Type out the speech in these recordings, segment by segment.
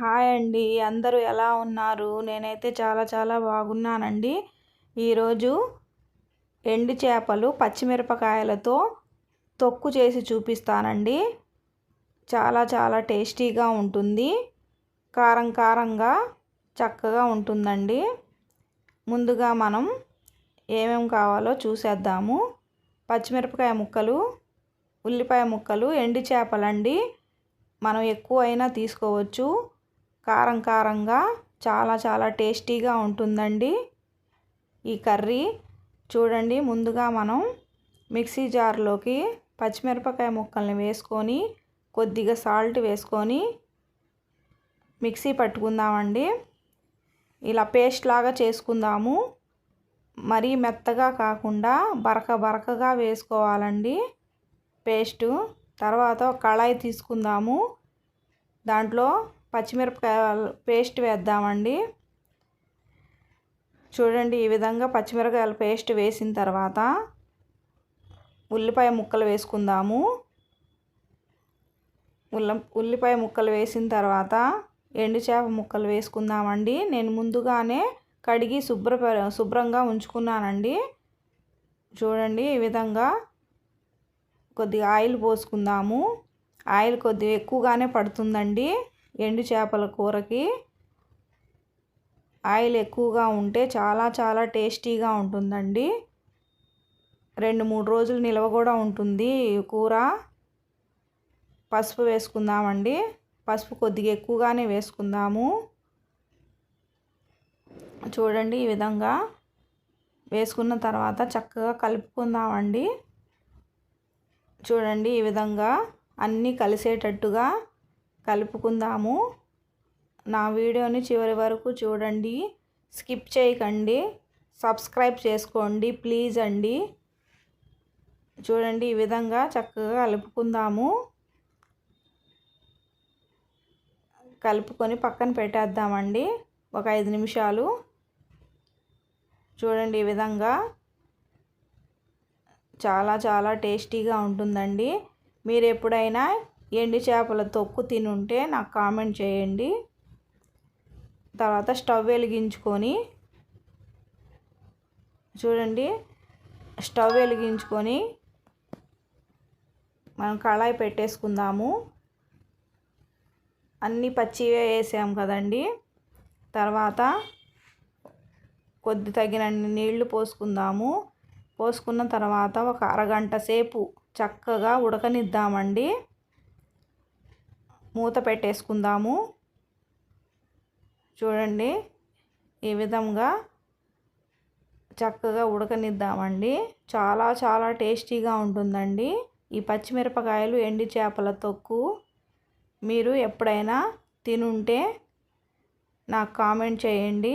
Hi అండి. అందరూ ఎలా ఉన్నారు? నేనైతే చాలా చాలా బాగున్నానండి. ఈరోజు ఎండు చేపలు పచ్చిమిరపకాయలతో తొక్కు చేసి చూపిస్తానండి. చాలా చాలా టేస్టీగా ఉంటుంది. కారం కారంగా చక్కగా ఉంటుందండి. ముందుగా మనం ఏమేమి కావాలో చూసేద్దాము. పచ్చిమిరపకాయ ముక్కలు ఉల్లిపాయ ముక్కలు ఎండు చేపలండి. మనం ఎక్కువ అయినా తీసుకోవచ్చు. కారం కారంగా చాలా చాలా టేస్టీగా ఉంటుందండి. ఈ కర్రీ చూడండి ముందుగా మనం మిక్సీ జార్లోకి పచ్చిమిరపకాయ ముక్కల్ని వేసుకొని కొద్దిగా సాల్ట్ వేసుకొని మిక్సీ పట్టుకుందామండి. ఇలా పేస్ట్ లాగా చేసుకుందాము. మరీ మెత్తగా కాకుండా బరక బరకగా వేసుకోవాలండి పేస్టు. తర్వాత కళాయి తీసుకుందాము. దాంట్లో పచ్చిమిరపకాయ పేస్ట్ వేద్దామండి. చూడండి ఈ విధంగా పచ్చిమిరపకాయల పేస్ట్ వేసిన తర్వాత ఉల్లిపాయ ముక్కలు వేసుకుందాము. ఉల్ల ఉల్లిపాయ ముక్కలు వేసిన తర్వాత ఎండు చేప ముక్కలు వేసుకుందామండి. నేను ముందుగానే కడిగి శుభ్ర శుభ్రంగా ఉంచుకున్నానండి. చూడండి ఈ విధంగా కొద్దిగా ఆయిల్ పోసుకుందాము. ఆయిల్ కొద్దిగా ఎక్కువగానే పడుతుందండి. ఎండు చేపల కూరకి ఆయిల్ ఎక్కువగా ఉంటే చాలా చాలా టేస్టీగా ఉంటుందండి. రెండు మూడు రోజులు నిల్వ కూడా ఉంటుంది కూర. పసుపు వేసుకుందామండి. పసుపు కొద్దిగా ఎక్కువగానే వేసుకుందాము. చూడండి ఈ విధంగా వేసుకున్న తర్వాత చక్కగా కలుపుకుందామండి. చూడండి ఈ విధంగా అన్నీ కలిసేటట్టుగా కలుపుకుందాము. నా వీడియోని చివరి వరకు చూడండి. స్కిప్ చేయకండి. సబ్స్క్రైబ్ చేసుకోండి ప్లీజ్ అండి. చూడండి ఈ విధంగా చక్కగా కలుపుకుందాము. కలుపుకొని పక్కన పెట్టేద్దామండి. ఒక ఐదు నిమిషాలు. చూడండి ఈ విధంగా. చాలా చాలా టేస్టీగా ఉంటుందండి. మీరు ఎప్పుడైనా ఎండు చేపల తొక్కు తినుంటే నాకు కామెంట్ చేయండి. తర్వాత స్టవ్ వెలిగించుకొని చూడండి స్టవ్ వెలిగించుకొని మనం కళాయి పెట్టేసుకుందాము. అన్నీ పచ్చివే వేసాం కదండి. తర్వాత కొద్ది తగినన్ని నీళ్ళు పోసుకుందాము. పోసుకున్న తర్వాత ఒక అరగంట సేపు చక్కగా ఉడకనిద్దామండి. మూత పెట్టేసుకుందాము. చూడండి ఈ విధంగా చక్కగా ఉడకనిద్దామండి. చాలా చాలా టేస్టీగా ఉంటుందండి. ఈ పచ్చిమిరపకాయలు ఎండి చేపల తొక్కు మీరు ఎప్పుడైనా తినుంటే నాకు కామెంట్ చేయండి.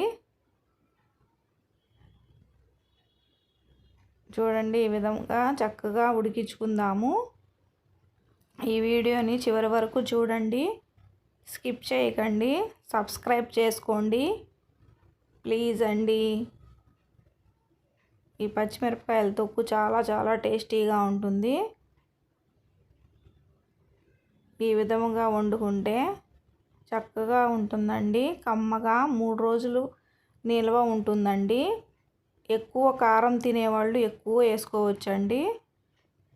చూడండి ఈ విధంగా చక్కగా ఉడికించుకుందాము. ఈ వీడియోని చివరి వరకు చూడండి. స్కిప్ చేయకండి. సబ్స్క్రైబ్ చేసుకోండి. ప్లీజ్ అండి. ఈ పచ్చిమిరపకాయల తొక్కు చాలా చాలా టేస్టీగా ఉంటుంది. ఈ విధముగా వండుకుంటే చక్కగా ఉంటుందండి. కమ్మగా మూడు రోజులు నిల్వ ఉంటుందండి. ఎక్కువ కారం తినేవాళ్ళు ఎక్కువ వేసుకోవచ్చండి.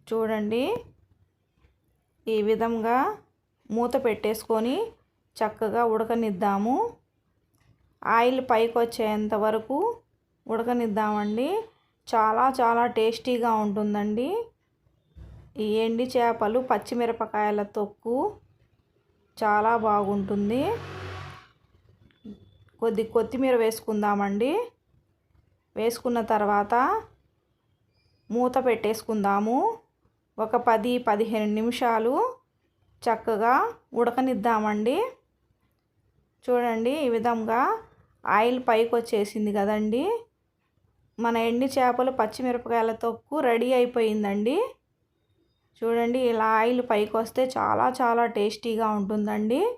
చూడండి. ఈ విధంగా మూత పెట్టేసుకొని చక్కగా ఉడకనిద్దాము. ఆయిల్ పైకి వచ్చేంత వరకు ఉడకనిద్దామండి. చాలా చాలా టేస్టీగా ఉంటుందండి. ఈ ఎండి చేపలు పచ్చిమిరపకాయల తొక్కు చాలా బాగుంటుంది. కొద్ది కొత్తిమీర వేసుకుందామండి. వేసుకున్న తర్వాత మూత పెట్టేసుకుందాము. ఒక పది పదిహేను నిమిషాలు చక్కగా ఉడకనిద్దామండి. చూడండి ఈ విధంగా ఆయిల్ పైకి వచ్చేసింది కదండి. మన ఎండి చేపలు పచ్చిమిరపకాయల తొక్కు రెడీ అయిపోయిందండి. చూడండి ఇలా ఆయిల్ పైకి వస్తే చాలా చాలా టేస్టీగా ఉంటుందండి.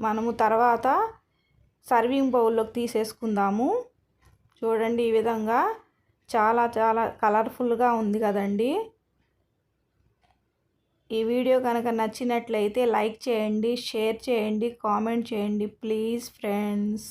మనము తర్వాత సర్వింగ్ బౌల్లోకి తీసేసుకుందాము. చూడండి ఈ విధంగా చాలా చాలా కలర్ఫుల్గా ఉంది కదండి. ఈ వీడియో కనుక నచ్చినట్లయితే లైక్ చేయండి షేర్ చేయండి కామెంట్ చేయండి ప్లీజ్ ఫ్రెండ్స్.